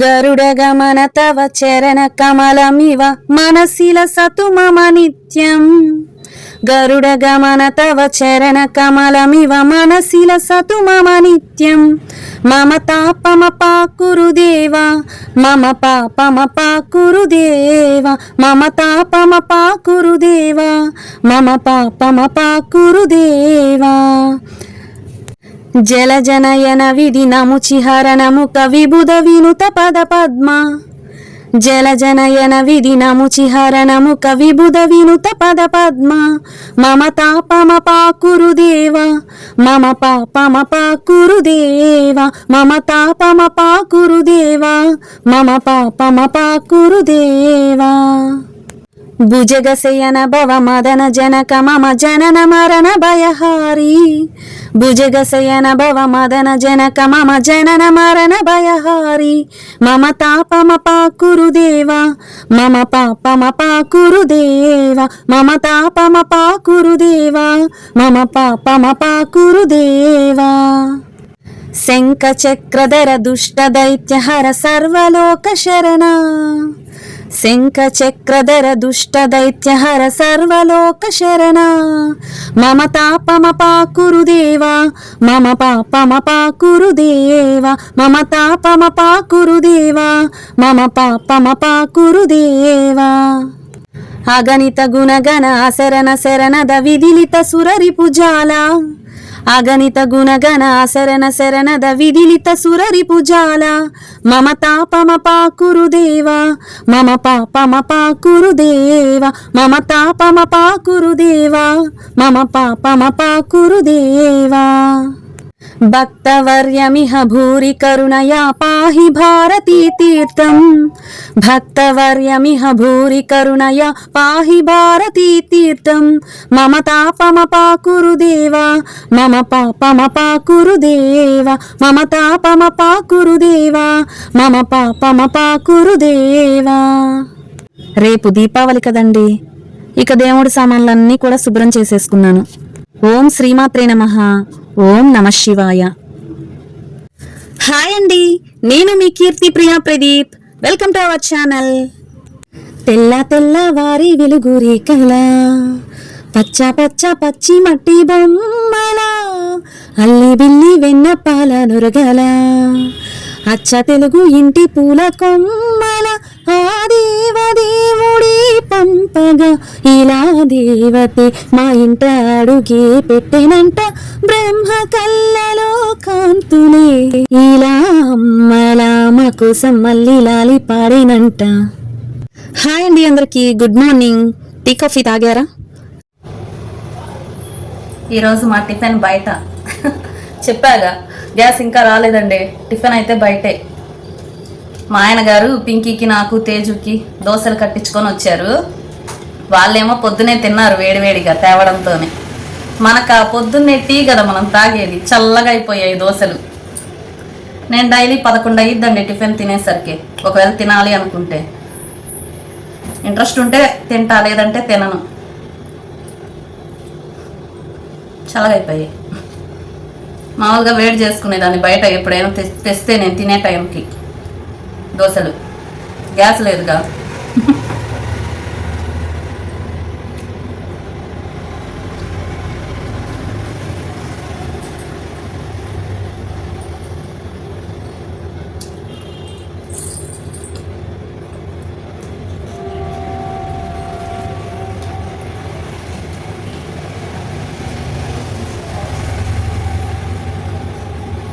గరుడగమన తవ చరణ కమలమివ మనసిల సతు మమ నిత్యం గరుడగమన తవ చరణ కమలమివ మనసిల సతు మమ నిత్యం మమ తాపమ పాకురు దేవా మమ పాపమ పాకురు దేవా మమ తాపమ పాకురు దేవా మమ పాపమ పాకురు దేవా. జలజనయన విధి నముచిహరణముఖ విబుధ వినుత పద పద్మ. జలజనయన విధి నముచిహరణముఖ విబుధ వినుత పద పద్మ. మమ తాపమ పాకురు దేవ మమ పాపమ పాకురు దేవ మమ తాపమ పాకురు దేవ మమ పాపమ పాకురు దేవా. భుజగశయన భవ మదన జనక మమ జనన మరణ భయహారి. భుజగశయన భవ మదన జనక మమ జనన మరణ భయహారి. మమ తాపమ పాకురు దేవా మమ పాపమ పాకురు దేవా మమ తాపమ పాకురు దేవా మమ పాపమ పాకురు దేవా. శంఖ చక్రధర దుష్ట దైత్యహర సర్వలోక శరణ. శంఖచక్రధర దుష్ట దైత్యహర సర్వలోక శరణ. మమ తాపమ పాకురు దేవా మమ పాపమ పాకురు దేవా మమ తాపమ పాకురు దేవా మమ పాపమ పాకురు దేవా అగణిత గుణగణ శరణ శరణద విదిలిత సురరి పుజాల. అగణిత గుణగణ శరణ శరణద విదిలిత సురరి పుజాల మమ తాపమ పాకురుదేవా మమ పాపమ పాకురుదేవా మమ తాపమ పాకురుదేవా మమ పాపమ పాకురుదేవా భక్తవర్యమిహ భూరి కరుణయా పాహి భారతీ తీర్థం. భక్తవర్యమిహ భూరి కరుణయా పాహి భారతీ తీర్థం. మమ తాపమపాకురు దేవా మమ పాపమపాకురు దేవా మమ తాపమపాకురు దేవా మమ పాపమపాకురు దేవా రేపు దీపావళి కదండి. ఇక దేవుడి సామాన్లన్నీ కూడా శుభ్రం చేసేసుకున్నాను. ఓం శ్రీమాత్రే నమ. ఓం నమ శివాయ. హాయ్ అండి నేను మీ Keerthi Priya Pradeep. Welcome to our channel తెల్ల తెల్ల వారి వెలుగు రేఖల పచ్చ పచ్చ పచ్చి మట్టి బొమ్మల. అల్లి బిల్లి వెన్న పాల నురగల. అచ్చ తెలుగు ఇంటి పూల కొమ్మల. ఆ దేవదేవుడి పంపగా ఇలా దేవతే మా ఇంట అడుగే పెట్టెనంట బ్రహ్మ కళ్ళలో కాంతులే. ఇలా అమ్మలా మా కోసం మళ్ళీ లాలి పాడేనంట. హాయ్ అండి అందరికీ గుడ్ మార్నింగ్. టీ కాఫీ తాగారా? ఈరోజు మా టిఫిన్ బయట. చెప్పాగా గ్యాస్ ఇంకా రాలేదండి. టిఫిన్ అయితే బయటే. మా ఆయన గారు పింకీకి నాకు తేజుకి దోశలు కట్టించుకొని వచ్చారు. వాళ్ళేమో పొద్దునే తిన్నారు వేడివేడిగా తేవడంతోనే. మనకు ఆ పొద్దున్నే టీ కదా మనం తాగేది చల్లగా అయిపోయాయి దోశలు. నేను డైలీ పదకొండు అయ్యిద్దండి టిఫిన్ తినేసరికి. ఒకవేళ తినాలి అనుకుంటే. ఇంట్రెస్ట్ ఉంటే తింటా లేదంటే తినను. చల్లగా అయిపోయాయి. మామూలుగా వేడి చేసుకునేదాన్ని బయట ఎప్పుడైనా తె- తెస్తే నేను తినే టైంకి. దోశలు. గ్యాస్ లేదుగా.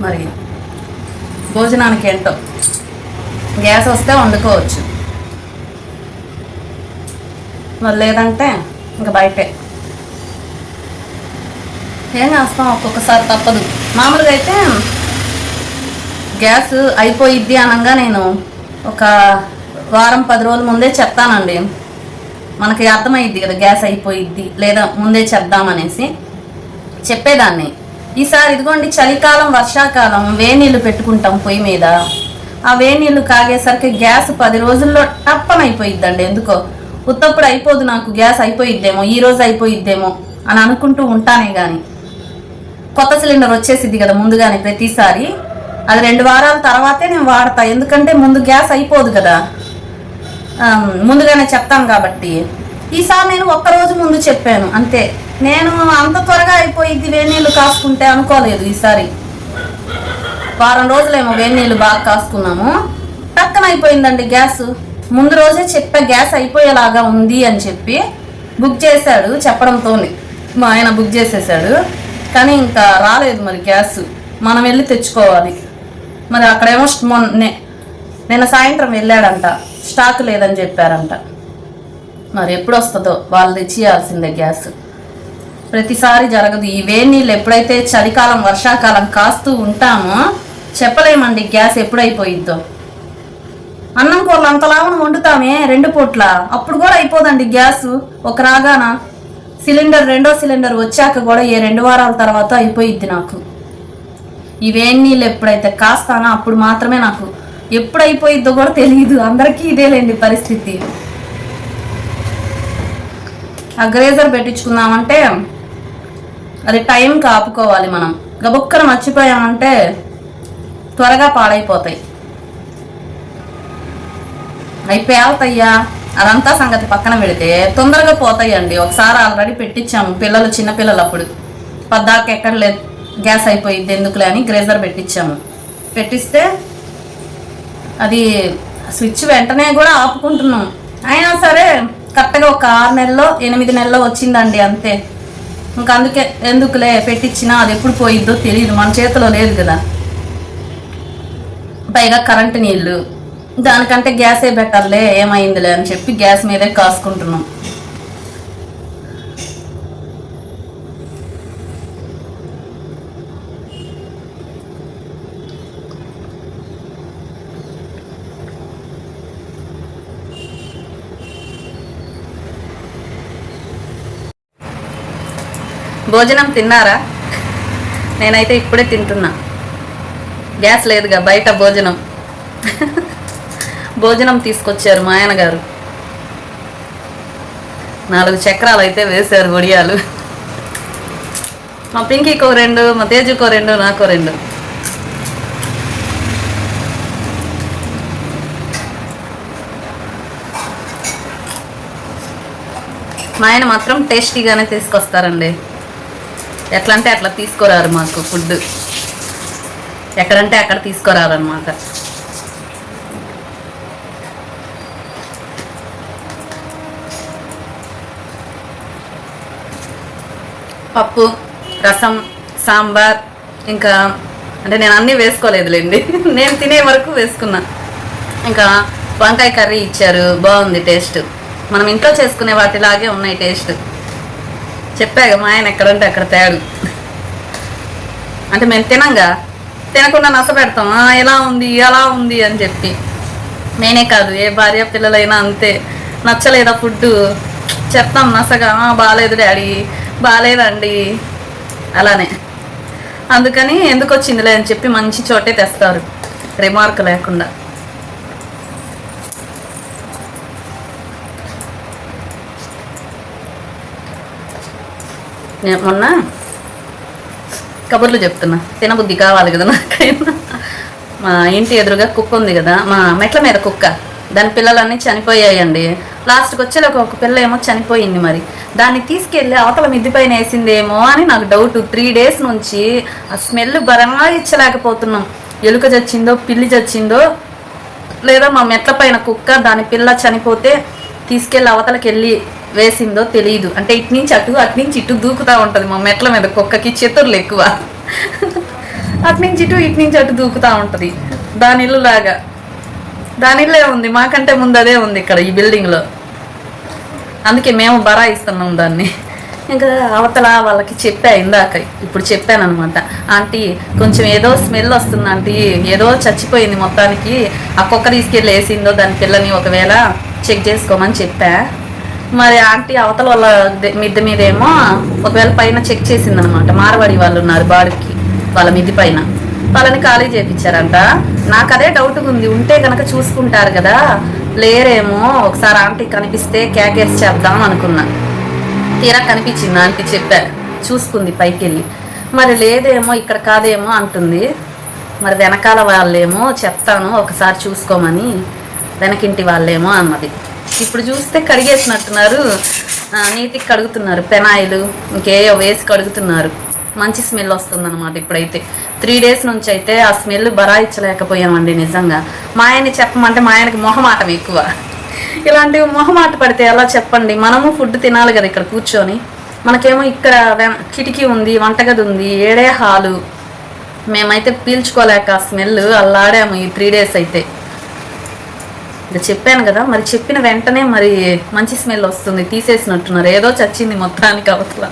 మరి భోజనానికి ఏంటో? గ్యాస్ వస్తే వండుకోవచ్చు. మరి లేదంటే ఇంకా బయటే. ఏం చేస్తాం ఒక్కొక్కసారి తప్పదు. మామూలుగా అయితే గ్యాస్ అయిపోయిద్ది అనగా నేను ఒక వారం పది రోజుల ముందే చెప్తానండి. మనకి అర్థమైద్ది కదా గ్యాస్ అయిపోయిద్ది లేదా ముందే చెప్దామనేసి. చెప్పేదాన్ని. ఈసారి ఇదిగోండి చలికాలం వర్షాకాలం వేనీళ్ళు పెట్టుకుంటాం పొయ్యి మీద. ఆ వేనీళ్ళు కాగేసరికి గ్యాస్ పది రోజుల్లో టప్పన అయిపోయిద్దండి ఎందుకో? ఉత్తప్పుడు అయిపోదు నాకు గ్యాస్ అయిపోయిద్దేమో ఈ రోజు అయిపోయిద్దేమో అని అనుకుంటూ ఉంటానే గాని. కొత్త సిలిండర్ వచ్చేసిద్ది కదా ముందుగానే ప్రతిసారి. అది రెండు వారాల తర్వాతే నేను వాడతా ఎందుకంటే ముందు గ్యాస్ అయిపోదు కదా. ముందుగానే చెప్తాను కాబట్టి. ఈసారి నేను ఒక్కరోజు ముందు చెప్పాను అంతే. నేను అంత త్వరగా అయిపోయింది వేడి నీళ్ళు కాసుకుంటే అనుకోలేదు ఈసారి. వారం రోజులేమో వేడి నీళ్ళు బాగా కాసుకున్నాము. టక్కన అయిపోయిందండి గ్యాస్. ముందు రోజే చెప్పా గ్యాస్ అయిపోయేలాగా ఉంది అని చెప్పి బుక్ చేశాడు చెప్పడంతో మా ఆయన బుక్ చేసేసాడు. కానీ ఇంకా రాలేదు మరి గ్యాస్. మనం వెళ్ళి తెచ్చుకోవాలి. మరి అక్కడేమో మొన్నే నిన్న సాయంత్రం వెళ్ళాడంట. స్టాక్ లేదని చెప్పారంట. మరి ఎప్పుడు వస్తుందో వాళ్ళు తెచ్చియాల్సిందే గ్యాస్. ప్రతిసారి జరగదు. ఈ వేడి నీళ్ళు ఎప్పుడైతే చలికాలం వర్షాకాలం కాస్తూ ఉంటామో చెప్పలేమండి గ్యాస్ ఎప్పుడైపోయిద్దో. అన్నం కూరలు అంతలాగా వండుతామే రెండు పూట్ల. అప్పుడు కూడా అయిపోదండి గ్యాస్. ఒక రాగాన సిలిండర్ రెండో సిలిండర్ వచ్చాక కూడా ఏ రెండు వారాల తర్వాత అయిపోయిద్ది నాకు. ఈ వేడి నీళ్ళు ఎప్పుడైతే కాస్తానో అప్పుడు మాత్రమే నాకు. ఎప్పుడు అయిపోయిద్దో కూడా తెలియదు అందరికీ ఇదేలేండి పరిస్థితి. ఆ గ్రేజర్ పెట్టించుకుందామంటే అది టైంకి ఆపుకోవాలి మనం. గబుక్కన మర్చిపోయామంటే త్వరగా పాడైపోతాయి. అవి పేలతయ్యా అదంతా సంగతి పక్కన పెడితే తొందరగా పోతాయండి. ఒకసారి ఆల్రెడీ పెట్టించాము పిల్లలు చిన్నపిల్లలు అప్పుడు. పద్దాక ఎక్కడ లేదు గ్యాస్ అయిపోయింది ఎందుకులే అని గ్రేజర్ పెట్టించాము పెట్టిస్తే అది స్విచ్ వెంటనే కూడా ఆపుకుంటున్నాం. అయినా సరే కరెక్ట్గా ఒక ఆరు నెలలో ఎనిమిది నెలల్లో వచ్చిందండి అంతే. ఇంకా అందుకే ఎందుకులే పెట్టించినా అది ఎప్పుడు పోయిద్దో తెలియదు మన చేతిలో లేదు కదా. పైగా కరెంటు నీళ్ళు. దానికంటే గ్యాసే బెటర్లే ఏమైందిలే అని చెప్పి గ్యాస్ మీదే కాసుకుంటున్నాం. భోజనం తిన్నారా? నేనైతే ఇప్పుడే తింటున్నా. గ్యాస్ లేదుగా బయట భోజనం. భోజనం తీసుకొచ్చారు మా ఆయన గారు నాలుగు చక్రాలు అయితే వేశారు ఒడియాలు. మా పింకీకో రెండు మా తేజుకో రెండు నాకో రెండు. మా ఆయన మాత్రం టేస్టీగానే తీసుకొస్తారండి. ఎట్లా అంటే అట్లా తీసుకురారు మాకు ఫుడ్ ఎక్కడంటే అక్కడ తీసుకురారనమాట పప్పు రసం సాంబార్ ఇంకా అంటే నేను అన్నీ వేసుకోలేదులేండి. నేను తినే వరకు వేసుకున్నా. ఇంకా వంకాయ కర్రీ ఇచ్చారు బాగుంది టేస్ట్. మనం ఇంట్లో చేసుకునే వాటిలాగే ఉన్నాయి టేస్ట్. చెప్పాక మా ఆయన ఎక్కడంటే అక్కడ తేడు. అంటే మేము తినంగా తినకుండా నస పెడతాం. ఎలా ఉంది ఎలా ఉంది అని చెప్పి. నేనే కాదు ఏ భార్య పిల్లలైనా అంతే. నచ్చలేదా ఫుడ్ చెప్తాం నసగా బాగాలేదు డాడీ బాగాలేదండి అలానే. అందుకని ఎందుకు వచ్చిందిలే అని చెప్పి మంచి చోటే తెస్తారు. రిమార్క్ లేకుండా. నేను మొన్న కబుర్లు చెప్తున్నా. తినబుద్ధి కావాలి కదా నాకైనా. మా ఇంటి ఎదురుగా కుక్క ఉంది కదా మా మెట్ల మీద కుక్క. దాని పిల్లలన్నీ చనిపోయాయండి. లాస్ట్కి వచ్చే ఒక పిల్ల ఏమో చనిపోయింది మరి. దాన్ని తీసుకెళ్ళి అవతల మిద్ది పైన వేసిందేమో అని నాకు డౌట్ త్రీ డేస్ నుంచి ఆ స్మెల్ బరంగా ఇచ్చలేకపోతున్నాం. ఎలుక చచ్చిందో పిల్లి చచ్చిందో లేదా మా మెట్ల పైన కుక్క దాని పిల్ల చనిపోతే తీసుకెళ్ళి అవతలకి వెళ్ళి వేసిందో తెలియదు అంటే ఇటు నుంచి అటు అటు నుంచి ఇటు దూకుతూ ఉంటుంది మా మెట్ల మీద కుక్కకి చేతుర్లు ఎక్కువ. అటు నుంచి ఇటు ఇటు నుంచి అటు దూకుతూ ఉంటుంది. దాని ఇల్లు లాగా. దాని ఇల్లే ఉంది మాకంటే ముందు అదే ఉంది ఇక్కడ ఈ బిల్డింగ్లో అందుకే మేము బరా ఇస్తున్నాం దాన్ని. ఇంకా అవతల వాళ్ళకి చెప్పా ఇందాక ఇప్పుడు చెప్పాను అనమాట ఆంటీ కొంచెం ఏదో స్మెల్ వస్తుంది ఆంటీ ఏదో చచ్చిపోయింది మొత్తానికి. ఆ కుక్క తీసుకెళ్ళి వేసిందో దాని పిల్లని ఒకవేళ చెక్ చేసుకోమని చెప్పా. మరి ఆంటీ అవతల వాళ్ళ మిద్దె మీద ఏమో ఒకవేళ పైన చెక్ చేసింది అనమాట మార్వాడి వాళ్ళు ఉన్నారు బాడికి వాళ్ళ మిద్ది పైన. వాళ్ళని ఖాళీ చేపించారంట నాకు అదే డౌట్ ఉంది. ఉంటే కనుక చూసుకుంటారు కదా. లేరేమో ఒకసారి ఆంటీ కనిపిస్తే కేకేసి చేద్దాం అనుకున్నా. తీరా కనిపించింది ఆంటీ చెప్పా. చూసుకుంది పైకి వెళ్ళి మరి లేదేమో ఇక్కడ కాదేమో అంటుంది. మరి వెనకాల వాళ్ళేమో చెప్తాను ఒకసారి చూసుకోమని వెనకింటి వాళ్ళేమో అన్నది. ఇప్పుడు చూస్తే కడిగేసినట్టున్నారు. నీటికి కడుగుతున్నారు. పెనాయిలు ఇంకేయో వేసి కడుగుతున్నారు. మంచి స్మెల్ వస్తుందన్నమాట ఇప్పుడైతే. త్రీ డేస్ నుంచి అయితే ఆ స్మెల్ బరాయించలేకపోయామండి నిజంగా. మా ఆయన్ని చెప్పమంటే మా ఆయనకి మొహమాటం ఎక్కువ. ఇలాంటివి మొహమాట పడితే ఎలా చెప్పండి? మనము ఫుడ్ తినాలి కదా ఇక్కడ కూర్చొని. మనకేమో ఇక్కడ కిటికీ ఉంది వంటగది ఉంది ఏడే హాలు. మేమైతే పీల్చుకోలేక స్మెల్ అల్లాడాము ఈ త్రీ డేస్ అయితే. ఇది చెప్పాను కదా మరి చెప్పిన వెంటనే మరి మంచి స్మెల్ వస్తుంది తీసేసినట్టున్నారు. ఏదో చచ్చింది మొత్తానికి అవతల.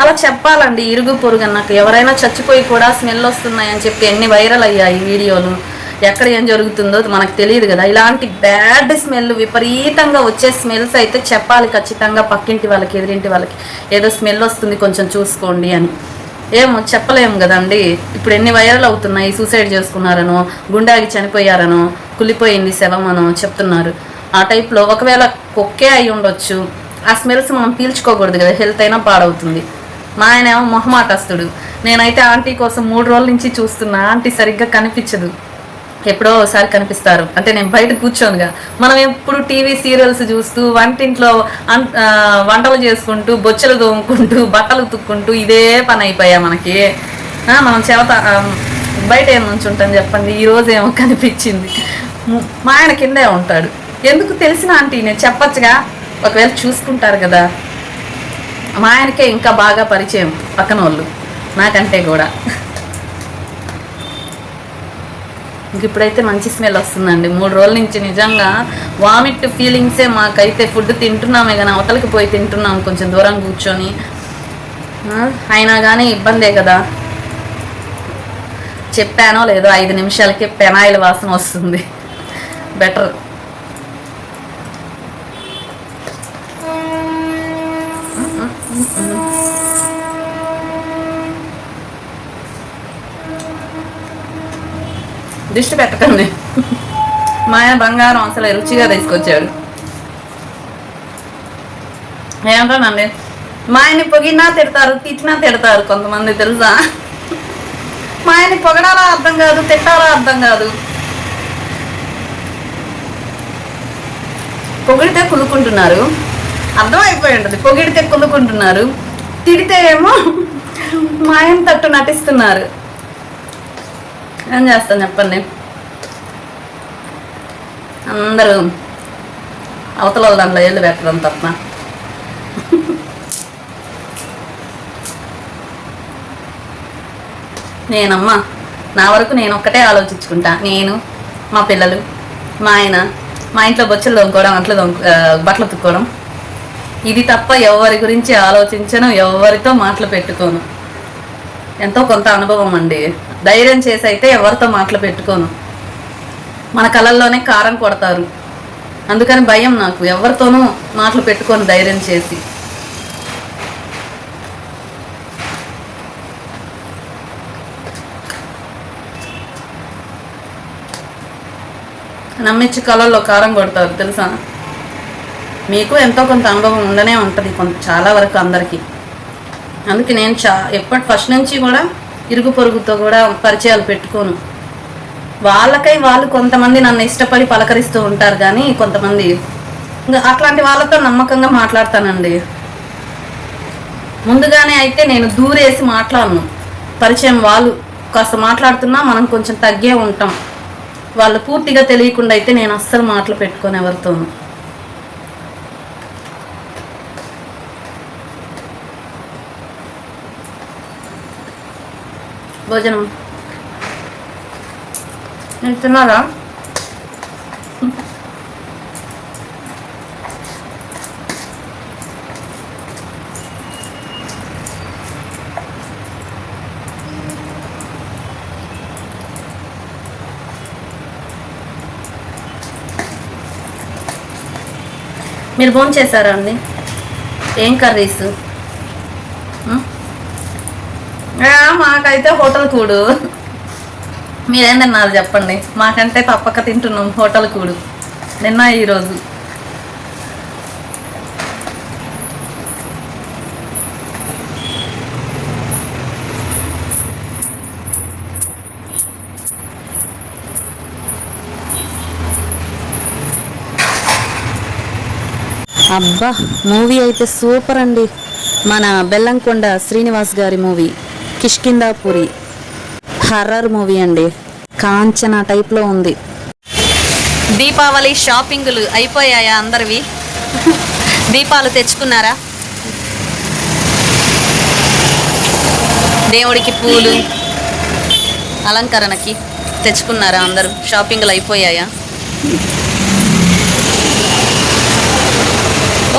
అలా చెప్పాలండి ఇరుగు పొరుగు అన్నాక ఎవరైనా చచ్చిపోయి కూడా స్మెల్ వస్తున్నాయని చెప్పి ఎన్ని వైరల్ అయ్యాయి వీడియోలు? ఎక్కడ ఏం జరుగుతుందో మనకు తెలియదు కదా. ఇలాంటి బ్యాడ్ స్మెల్ విపరీతంగా వచ్చే స్మెల్స్ అయితే చెప్పాలి ఖచ్చితంగా పక్కింటి వాళ్ళకి ఎదిరింటి వాళ్ళకి. ఏదో స్మెల్ వస్తుంది కొంచెం చూసుకోండి అని. ఏమో చెప్పలేము కదండి. ఇప్పుడు ఎన్ని వైరల్ అవుతున్నాయి సూసైడ్ చేసుకున్నారనో గుండాగి చనిపోయారనో కులిపోయింది శవం అనో చెప్తున్నారు. ఆ టైప్లో ఒకవేళ కుక్కే అయి ఉండొచ్చు. ఆ స్మెల్స్ మనం పీల్చుకోకూడదు కదా హెల్త్ అయినా పాడవుతుంది. మా ఆయన ఏమో మొహమాటస్తుడు. నేనైతే ఆంటీ కోసం మూడు రోజుల నుంచి చూస్తున్నా ఆంటీ సరిగ్గా కనిపించదు. ఎప్పుడో ఒకసారి కనిపిస్తారు. అంటే నేను బయట కూర్చోనుగా. మనం ఎప్పుడు టీవీ సీరియల్స్ చూస్తూ వంటింట్లో అన్- వంటలు చేసుకుంటూ బొచ్చలు తోముకుంటూ బట్టలు ఉతుక్కుంటూ ఇదే పని అయిపోయా మనకి. మనం చెవత బయట ఏం నుంచి ఉంటాం చెప్పండి. ఈ రోజు ఏమో కనిపించింది. మా ఆయన కిందే ఉంటాడు. ఎందుకు తెలిసిన ఆంటీ నేను చెప్పచ్చుగా? ఒకవేళ చూసుకుంటారు కదా. మా ఆయనకే ఇంకా బాగా పరిచయం పక్కన వాళ్ళు నాకంటే కూడా. ఇంక ఇప్పుడైతే మంచి స్మెల్ వస్తుందండి. మూడు రోజుల నుంచి నిజంగా వామిట్ ఫీలింగ్సే మాకైతే ఫుడ్ తింటున్నామే కానీ అవతలకి పోయి తింటున్నాం కొంచెం దూరం కూర్చొని. అయినా కానీ ఇబ్బందే కదా. చెప్పానో లేదో ఐదు నిమిషాలకి పెనాయిల్ వాసన వస్తుంది. బెటర్. దిష్టి పెట్టకండి. మా ఆయన బంగారం అసలు రుచిగా తీసుకొచ్చాడు. ఏమంటానండి మా ఆయన్ని పొగినా తిడతారు తిట్టినా తిడతారు కొంతమంది తెలుసా? మా ఆయన్ని పొగడాలా అర్థం కాదు తిట్టాలా అర్థం కాదు. పొగిడితే కులుకుంటున్నారు. అర్థమైపోయి ఉంటుంది పొగిడితే కులుకుంటున్నారు. తిడితే ఏమో మాయం తట్టు నటిస్తున్నారు. ఏం చేస్తాను చెప్పండి? అందరూ అవతల దాంట్లో ఏళ్ళు పెట్టడం తప్ప. నేనమ్మా నా వరకు నేను ఒక్కటే ఆలోచించుకుంటా. నేను మా పిల్లలు మా ఆయన మా ఇంట్లో బొచ్చులు తోముకోవడం అంట్లు తోము బట్టలు తుక్కోవడం ఇది తప్ప ఎవరి గురించి ఆలోచించను ఎవరితో మాటలు పెట్టుకోను. ఎంతో కొంత అనుభవం అండి. ధైర్యం చేసి అయితే ఎవరితో మాటలు పెట్టుకోను. మన కళల్లోనే కారం కొడతారు. అందుకని భయం నాకు. ఎవరితోనూ మాటలు పెట్టుకొని ధైర్యం చేసి. నమ్మించి కళల్లో కారం కొడతారు తెలుసా? మీకు ఎంతో కొంత అనుభవం ఉండనే ఉంటుంది కొంత చాలా వరకు అందరికీ. అందుకే నేను చా ఎప్పటి ఫస్ట్ నుంచి కూడా ఇరుగు పొరుగుతో కూడా పరిచయాలు పెట్టుకోను. వాళ్ళకై వాళ్ళు కొంతమంది నన్ను ఇష్టపడి పలకరిస్తూ ఉంటారు కానీ కొంతమంది అట్లాంటి వాళ్ళతో నమ్మకంగా మాట్లాడతానండి. ముందుగానే అయితే నేను దూరేసి మాట్లాడను. పరిచయం వాళ్ళు కాస్త మాట్లాడుతున్నా మనం కొంచెం తగ్గే ఉంటాం. వాళ్ళు పూర్తిగా తెలియకుండా అయితే నేను అస్సలు మాటలు పెట్టుకొని ఎవరితోనూ. భోజనం. నేను తిన్నారా మీరు ఫోన్ చేశారా అండి? ఏం కర్రీస్? మాకైతే హోటల్ కూడు. మీరేం తిన్నారు చెప్పండి? మాకంటే తప్పక తింటున్నాం హోటల్ కూడు. నిన్న ఈరోజు అబ్బా మూవీ అయితే సూపర్ అండి. మన బెల్లంకొండ శ్రీనివాస్ గారి మూవీ. కిష్కిందాపురి హర్రర్ మూవీ అండి. కాంచన టైప్లో ఉంది. దీపావళి షాపింగ్లు అయిపోయాయా అందరివి? దీపాలు తెచ్చుకున్నారా? దేవుడికి పూలు అలంకరణకి తెచ్చుకున్నారా అందరూ? షాపింగ్లు అయిపోయాయా?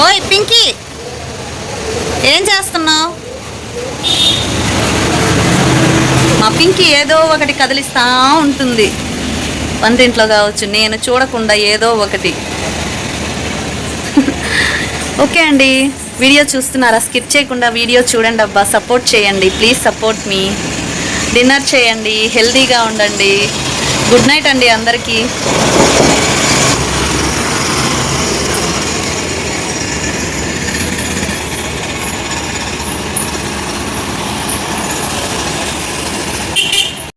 ఓయ్ పింకీ! ఏం చేస్తున్నావు? మా పింకీ ఏదో ఒకటి కదిలిస్తా ఉంటుంది. వంటింట్లో కావచ్చు నేను చూడకుండా ఏదో ఒకటి. ఓకే అండి వీడియో చూస్తున్నారా? స్కిప్ చేయకుండా వీడియో చూడండి అబ్బా సపోర్ట్ చేయండి ప్లీజ్ సపోర్ట్ మీ. డిన్నర్ చేయండి హెల్తీగా ఉండండి. గుడ్ నైట్ అండి అందరికీ.